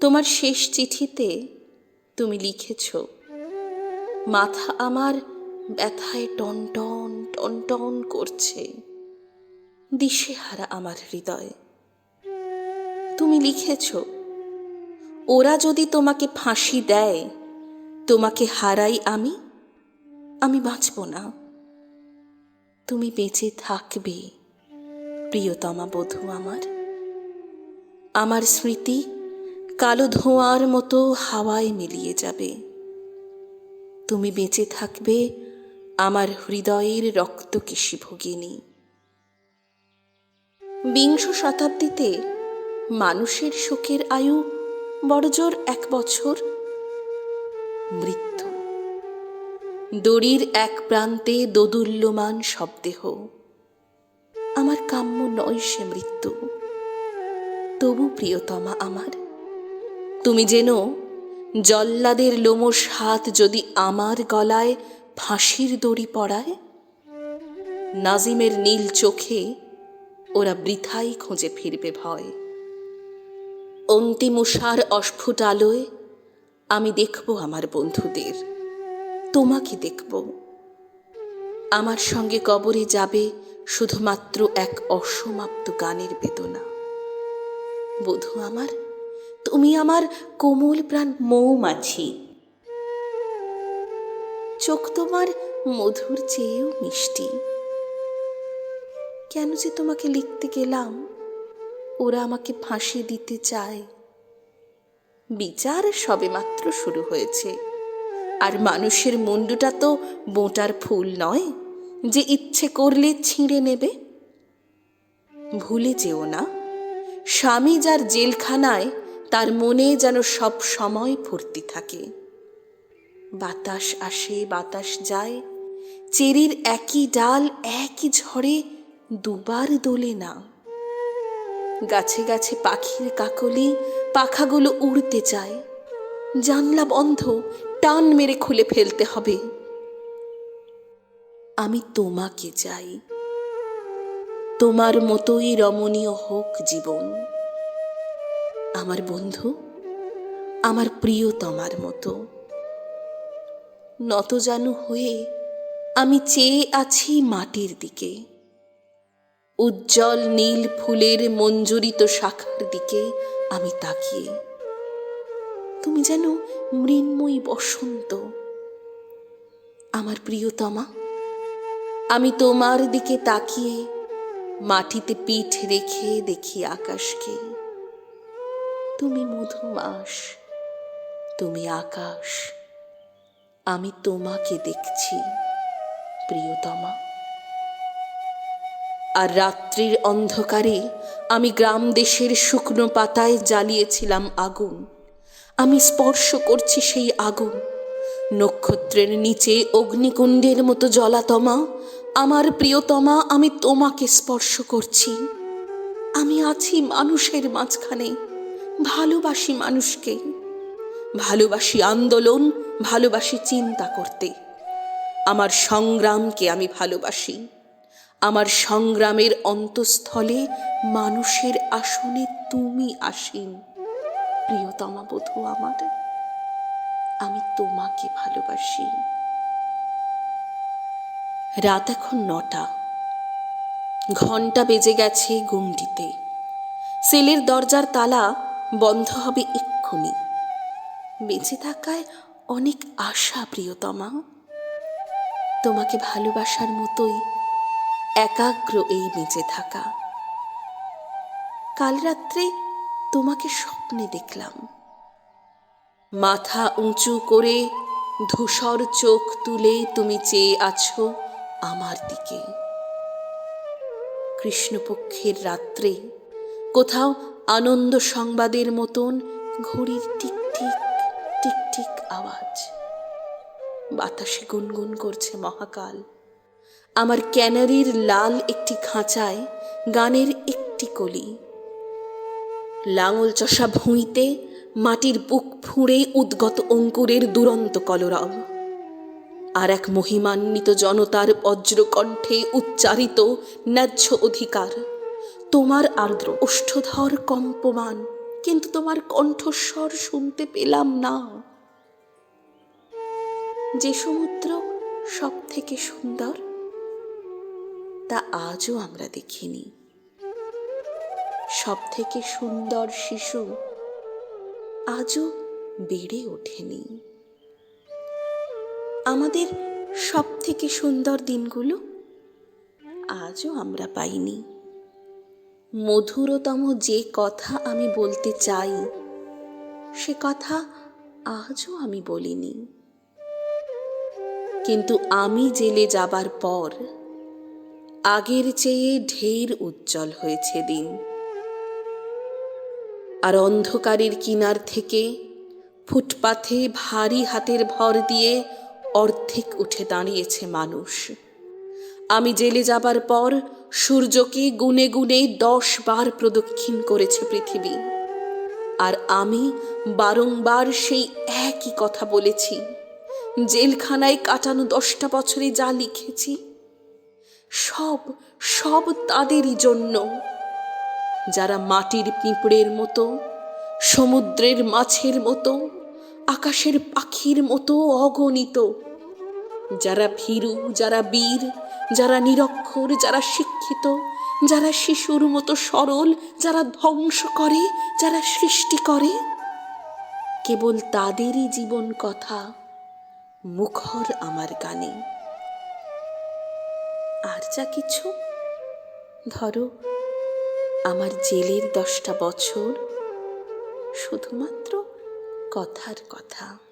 তোমার শেষ চিঠিতে তুমি লিখেছ, মাথা আমার ব্যথায় টনটন টনটন করছে, দিশেহারা আমার হৃদয়। তুমি লিখেছ, ওরা যদি তোমাকে ফাঁসি দেয়, তোমাকে হারাই আমি আমি বাঁচব না। তুমি বেঁচে থাকবে, প্রিয়তমা বধূ আমার। আমার স্মৃতি কালো ধোঁয়ার মতো হাওয়ায় মিলিয়ে যাবে। তুমি বেঁচে থাকবে আমার হৃদয়ের রক্তকেশী ভগিনী। বিংশ শতাব্দীতে মানুষের শোকের আয়ু বড়জোর এক বছর। মৃত্যু। দড়ির এক প্রান্তে দোদুল্যমান শব্দেহ আমার কাম্য নয় সে মৃত্যু। তবু প্রিয়তমা আমার। তুমি যেন জল্লাদের লোমস হাত যদি আমার গলায় ফাঁসির দড়ি পড়ায় নাজিমের নীল চোখে ওরা বৃথাই খুঁজে ফিরবে ভয়। অন্তিম উষার অস্ফুট আলোয় আমি দেখব আমার বন্ধুদের। তোমাকে দেখব। আমার সঙ্গে কবরে যাবে শুধুমাত্র এক অসমাপ্ত গানের বেদনা। বধু আমার তুমি আমার কোমল প্রাণ মৌমাছি। চোখ তোমার মধুর চেয়েও মিষ্টি। কেন যে তোমাকে লিখতে গেলাম, ওরা আমাকে ফাঁসি দিতে চায়। বিচার সবেমাত্র শুরু হয়েছে। আর মানুষের মুন্ডুটা তো বোঁটার ফুল নয়, যে ইচ্ছে করলে ছিঁড়ে নেবে। ভুলে যেও না, স্বামী যার জেলখানায় তার মনে যেন সব সময় ফুর্তি থাকে। বাতাস আসে, বাতাস যায়। চেরির একই ডাল, একই ঝড়ে দুবার দোলে না। গাছে গাছে পাখির কাকলি, পাখাগুলো উড়তে চায়। জানলা বন্ধ, টান মেরে খুলে ফেলতে হবে। আমি তোমাকে চাই। তোমার মতোই রমণীয় হোক জীবন। আমার বন্ধু, আমার প্রিয়তমার মতো। নত নতজানু হয়ে আমি চেয়ে আছি মাটির দিকে। উজ্জ্বল নীল ফুলের মঞ্জুরিত শাখার দিকে আমি তাকিয়ে। তুমি যেন মৃন্ময়ী বসন্ত। আমার প্রিয়তমা, আমি তোমার দিকে তাকিয়ে মাটিতে পিঠ রেখে দেখি আকাশকে। তুমি মধুমাস তুমি আকাশ। আমি তোমাকে দেখছি, প্রিয়তমা। আর রাত্রির অন্ধকারে আমি গ্রাম দেশের শুকনো পাতায় জ্বালিয়েছিলাম আগুন। আমি স্পর্শ করছি সেই আগুন। নক্ষত্রের নিচে অগ্নিকুণ্ডের মতো জলাতমা। আমার প্রিয়তমা, আমি তোমাকে স্পর্শ করছি। আমি আছি মানুষের মাঝখানে। ভালোবাসি মানুষকে। ভালোবাসি আন্দোলন, ভালোবাসি চিন্তা করতে। আমার সংগ্রামকে আমি ভালোবাসি। আমার সংগ্রামের অন্তঃস্থলে মানুষের আসনে তুমি আসীন। প্রিয়তমা বধূ আমার, আমি তোমাকে ভালোবাসি। রাত এখন নটা। ঘণ্টা বেজে গেছে গুমটিতে। সেলের দরজার তালা বন্ধ হবে এক্ষুনি। বেঁচে থাকায় অনেক আশা, প্রিয়তমা। তোমাকে ভালোবাসার মতোই একাগ্র এই বেঁচে থাকা। কাল রাত্রে তোমাকে স্বপ্নে দেখলাম। মাথা উঁচু করে ধূসর চোখ তুলে তুমি চেয়ে আছো আমার দিকে। কৃষ্ণপক্ষের রাত্রে কোথাও আনন্দ সংবাদের মতন ঘড়ির টিক টিক টিক টিক আওয়াজ। বাতাসে গুনগুন করছে মহাকাল। আমার ক্যানারির লাল একটি খাঁচায় গানের একটি কলি। লাঙল চষা ভুঁইতে মাটির বুক ফুঁড়ে উদ্গত অঙ্কুরের দুরন্ত কলরব। আর এক মহিমান্বিত জনতার বজ্রকণ্ঠে উচ্চারিত ন্যায্য অধিকার। তোমার আর্দ্র ওষ্ঠধর কম্পমান, কিন্তু তোমার কণ্ঠস্বর শুনতে পেলাম না। যে সমুদ্র সব থেকে সুন্দর, তা আজও আমরা দেখিনি। সব থেকে সুন্দর শিশু আজও বেড়ে ওঠেনি। আমাদের সব থেকে সুন্দর দিনগুলো আজও আমরা পাইনি। মধুরতম যে কথা আমি বলতে চাই, সে কথা আজও আমি বলিনি। কিন্তু আমি জেলে যাবার পর, আগের চেয়ে ঢের উজ্জ্বল হয়েছে দিন। আর অন্ধকারের কিনার থেকে ফুটপাথে ভারী হাতের ভর দিয়ে অর্ধেক উঠে দাঁড়িয়েছে মানুষ। আমি জেলে যাবার পর সূর্যকে গুনে গুনে দশ বার প্রদক্ষিণ করেছে পৃথিবী। আর আমি বারংবার সেই একই কথা বলেছি। জেলখানায় কাটানো দশটা বছরে যা লিখেছি, সব সব তাদেরই জন্য। যারা মাটির পিঁপড়ের মতো, সমুদ্রের মাছের মতো, আকাশের পাখির মতো অগণিত, যারা ভীরু, যারা বীর যারা নিরক্ষর, যারা শিক্ষিত, যারা শিশুর মতো সরল, যারা ধ্বংস করে, যারা সৃষ্টি করে, কেবল তাদেরই জীবন কথা মুখর আমার গানে আর যা কিছু, ধরো, আমার জেলের দশটা বছর, শুধুমাত্র কথার কথা।